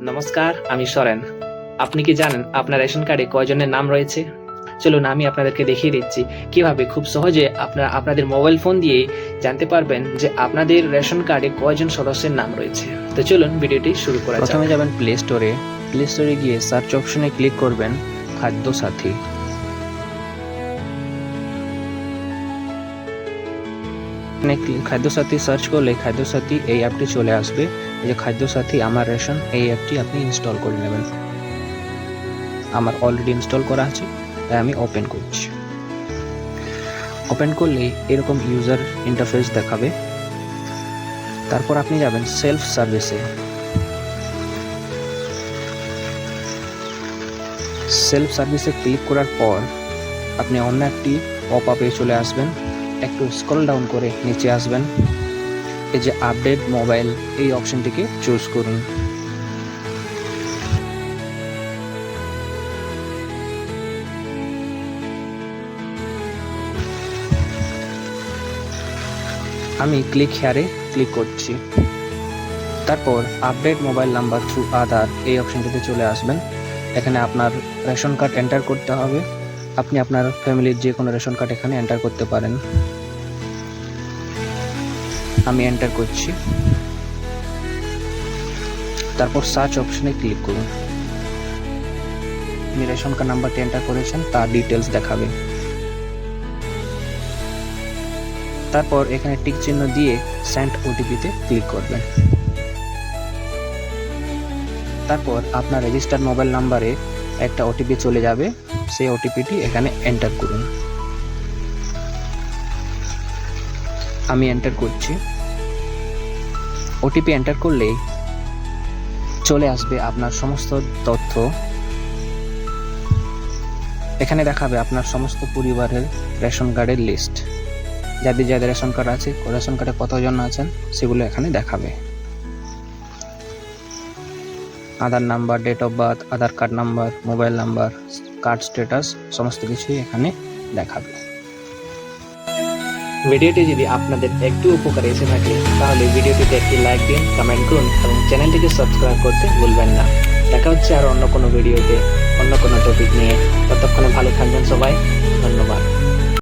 নমস্কার, আমি সরেন। আপনি কি জানেন আপনার রেশন কার্ডে কয়জনের নাম রয়েছে? চলুন আমি আপনাদেরকে দেখিয়ে দিচ্ছি কীভাবে খুব সহজে আপনারা আপনাদের মোবাইল ফোন দিয়ে জানতে পারবেন যে আপনাদের রেশন কার্ডে কয়জন সদস্যের নাম রয়েছে। তো চলুন ভিডিওটি শুরু করা প্রথমে যাবেন প্লে স্টোরে প্লে স্টোরে গিয়ে সার্চ অপশনে ক্লিক করবেন খাদ্য সাথী এখানে ক্লি- খাদ্য সাথী সার্চ করলে খাদ্য সাথী এই অ্যাপটি চলে আসবে। যে খাদ্য সাথী আমার রেশন এই অ্যাপটি আপনি ইনস্টল করে নেবেন। আমার অলরেডি ইনস্টল করা আছে, তাই আমি ওপেন করছি। ওপেন করলে এরকম ইউজার ইন্টারফেস দেখাবে। তারপর আপনি যাবেন সেলফ সার্ভিসে সেলফ সার্ভিসে ক্লিক করার পর আপনি অন্য একটি পপ আপে চলে আসবেন। একটু স্ক্রল ডাউন করে নিচে আসবেন। এই যে আপডেট মোবাইল এই অপশনটিকে চুজ করুন। আমি ক্লিক হেয়ারে ক্লিক করছি। তারপর update mobile number through Aadhaar এই অপশনটিতে চলে আসবেন। এখানে আপনার রেশন কার্ড এন্টার করতে হবে। আপনি আপনার ফ্যামিলির যে কোনো রেশন কার্ড এখানে এন্টার করতে পারেন। আমি এন্টার করছি। তারপর সার্চ অপশনে ক্লিক করুন। আপনি রেশন কার্ড নাম্বারটি এন্টার করেছেন, তার ডিটেলস দেখাবে। তারপর এখানে টিক চিহ্ন দিয়ে সেন্ট ওটিপিতে ক্লিক করবেন। তারপর আপনার রেজিস্টার্ড মোবাইল নাম্বারে একটা ওটিপি চলে যাবে, সেই ওটিপিটি এখানে এন্টার করুন। আমি এন্টার করছি। ওটিপি এন্টার করলেই চলে আসবে আপনার সমস্ত তথ্য। এখানে দেখাবে আপনার সমস্ত পরিবারের রেশন কার্ডের লিস্ট যাদের যাদের রেশন কার্ড আছে, রেশন কার্ডে কতজন আছেন, সেগুলো এখানে দেখাবে। Aadhaar number date of birth Aadhaar card number mobile number card status সমস্ত কিছুই এখানে দেখাবে। ভিডিওটি যদি আপনাদের একটু উপকারে এসে থাকে, তাহলে ভিডিওটিতে একটি লাইক দিন কমেন্ট করুন এবং চ্যানেলটিকে সাবস্ক্রাইব করতে ভুলবেন না। দেখা হচ্ছে আর অন্য কোনো ভিডিওতে, অন্য কোনো টপিক নিয়ে। ততক্ষণে ভালো থাকবেন সবাই। ধন্যবাদ।